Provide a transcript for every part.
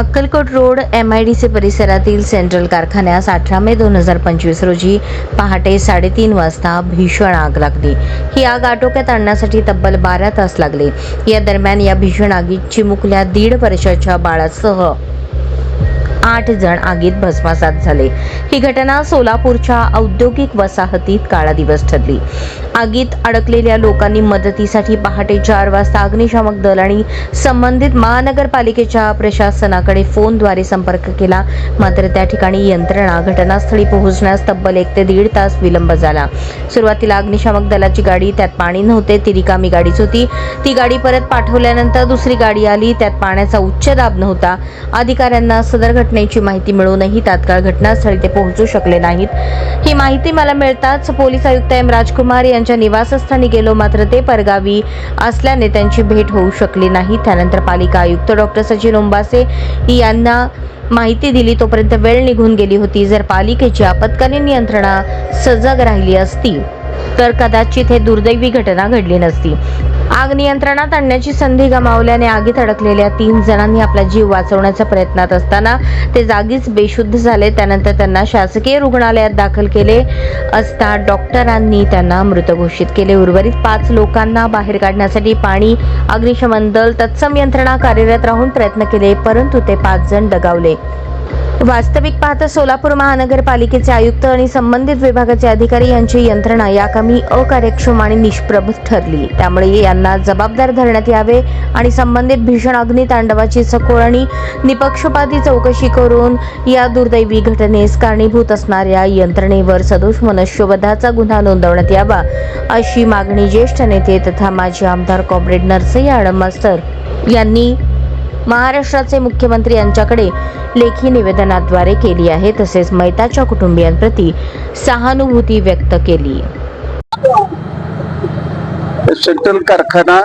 Akkalkot road M I D C परिसरातील central कारखान्यास अठरा मे दोन हजार पंचवीस रोजी पहाटे साडेतीन वाजता भीषण आग लागली. ही आग आटोक्यात आणण्यासाठी तब्बल बारा तास लागले. या दरम्यान या भीषण आगीत चिमुकल्या दीड वर्षाच्या बाळासह आठ जण आगीत भस्मासात झाले. ही घटना सोलापूरच्या औद्योगिक वसाहतीत काळा दिवस ठरली. आगीत अडकलेल्या लोकांनी मदतीसाठी पहाटे चार वाजता अग्निशामक दल आणि संबंधित महानगरपालिकेच्या प्रशासनाकडे फोनद्वारे संपर्क केला. मात्र त्या ठिकाणी यंत्रणा घटनास्थळी पोहोचण्यास तब्बल एक ते दीड तास विलंब झाला. सुरुवातीला अग्निशामक दलाची गाडी त्यात पाणी नव्हते ती रिकामी गाडीच होती. ती गाडी परत पाठवल्यानंतर दुसरी गाडी आली त्यात पाण्याचा उच्च दाब नव्हता. अधिकाऱ्यांना सदर घटनेची माहिती मिळूनही तात्काळ घटनास्थळी ते पोहोचू शकले नाहीत. ही माहिती मला मिळताच पोलीस आयुक्त एम राजकुमार यांच्या निवासस्थानी गेलो. मात्र ते परगावी असल्याने त्यांची भेट होऊ शकली नाही. त्यानंतर पालिका आयुक्त डॉक्टर सचिन ओंबासे यांना माहिती दिली. तोपर्यंत वेळ निघून गेली होती. जर पालिकेची आपत्कालीन यंत्रणा सजग राहिली असती तर कदाचित हे दुर्दैवी घटना घडली नसती. आग नियंत्रणात आणण्याची संधी गमावल्याने आगीत अडकलेल्या तीन जणांनी आपला जीव वाचवण्याच्या प्रयत्नात असताना ते जागीच बेशुद्ध झाले. त्यानंतर त्यांना शासकीय रुग्णालयात दाखल केले असता डॉक्टरांनी त्यांना मृत घोषित केले. उर्वरित पाच लोकांना बाहेर काढण्यासाठी पाणी अग्निशमन दल तत्सम यंत्रणा कार्यरत राहून प्रयत्न केले परंतु ते पाच जण दगावले. वास्तविक पाहता सोलापूर महानगरपालिकेचे आयुक्त आणि संबंधित विभागाचे अधिकारी यांची यंत्रणा याकामी अकार्यक्षम आणि निष्प्रभ ठरली. त्यामुळे यांना जबाबदार धरण्यात यावे आणि संबंधित भीषण अग्नितांडवाची सखोळ आणि निपक्षपाती चौकशी करून या दुर्दैवी घटनेस कारणीभूत असणाऱ्या यंत्रणेवर सदोष मनुष्यवधाचा गुन्हा नोंदवण्यात यावा अशी मागणी ज्येष्ठ नेते तथा माजी आमदार कॉम्रेड नरसय्या आडमास्तर यांनी महाराष्ट्राचे मुख्यमंत्री यांच्याकडे लेखी निवेदनाद्वारे केली आहे. तसेच मैताच्या कुटुंबियांप्रती सहानुभूती व्यक्त केली. सेंट्रल कारखाना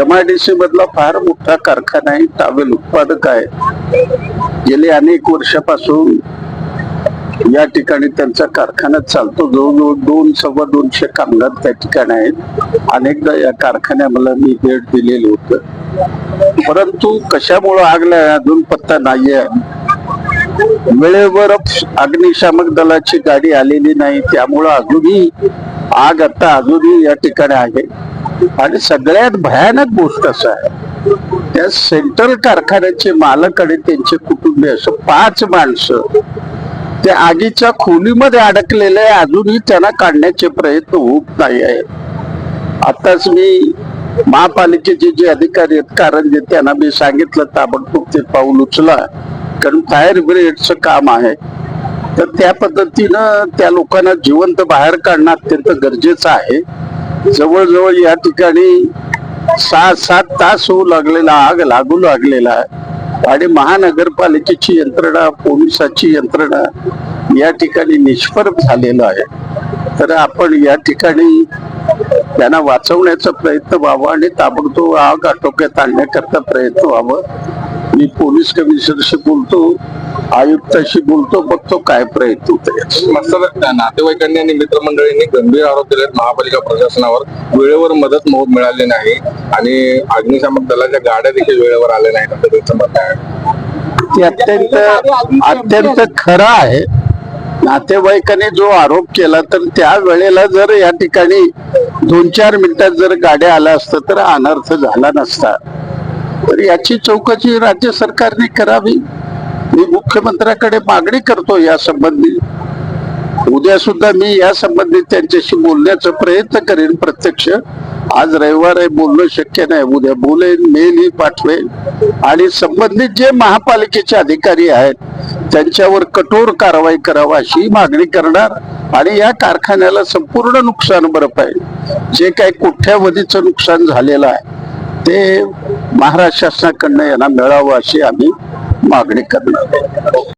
एम आय डी सी मधला फार मोठा कारखाना आहे. टावेल उत्पादक आहे. गेले अनेक वर्षापासून या ठिकाणी त्यांचा कारखाना चालतो. जवळजवळ दोन सव्वा दोनशे कामगार त्या ठिकाणी आहेत. अनेकदा या कारखान्याला मी भेट दिलेलं होतं. परंतु कशामुळं आगल्या अजून पत्ता नाहीये. वेळेवर अग्निशामक दलाची गाडी आलेली नाही त्यामुळं अजूनही आग आता अजूनही या ठिकाणी आहे. आणि सगळ्यात भयानक गोष्ट असं आहे त्या सेंट्रल कारखान्याचे मालक आणि त्यांचे कुटुंबीय असं पाच माणसं त्या आगीच्या खोलीमध्ये अडकलेले अजूनही त्यांना काढण्याचे प्रयत्न होत नाही आहेत. आताच मी महापालिकेचे जे अधिकारी आहेत कारण जे त्यांना मी सांगितलं ताबडतोब ते पाऊल उचला. कारण फायर ब्रिगेडचं काम आहे. तर त्या पद्धतीनं त्या लोकांना जिवंत बाहेर काढणं अत्यंत गरजेचं आहे. जवळजवळ या ठिकाणी सहा सात तास होऊ लागलेला आग लागू लागलेला आहे. आणि महानगरपालिकेची यंत्रणा पोलिसाची यंत्रणा या ठिकाणी निष्फळ झालेलं आहे. तर आपण या ठिकाणी त्यांना वाचवण्याचा प्रयत्न व्हावा आणि ताबडतोब आग आटोक्यात आणण्याकरता प्रयत्न व्हावं. मी पोलीस कमिशनरशी बोलतो आयुक्ताशी बोलतो बघतो काय प्रयत्न होते नातेवाईकांनी आणि मित्रमंडळींनी गंभीर आरोप दिले आहेत महापालिका प्रशासनावर वेळेवर मदत मोह मिळाली नाही आणि अग्निशामक दलाच्या गाड्या देखील वेळेवर आल्या नाहीत. आहे ते अत्यंत अत्यंत खरं आहे. नातेवाईकांनी जो आरोप केला तर त्या वेळेला जर या ठिकाणी दोन चार मिनिटात जर गाड्या आल्या असतं तर अनर्थ झाला नसता. तर याची चौकशी राज्य सरकारने करावी. मी मुख्यमंत्र्याकडे मागणी करतो या संबंधी. उद्या सुद्धा मी या संबंधित त्यांच्याशी बोलण्याचा प्रयत्न करेन प्रत्यक्ष. आज रविवार आहे बोलणं शक्य नाही. उद्या बोलेन मेलही पाठवेन. आणि संबंधित जे महापालिकेचे अधिकारी आहेत त्यांच्यावर कठोर कारवाई करावा अशी मागणी करणार आणि या कारखान्याला संपूर्ण नुकसान भरपाई जे काही कोठ्यावधीचं नुकसान झालेलं आहे ते महाराष्ट्र शासनाकडनं यांना मिळावं अशी आम्ही मागणी करणार.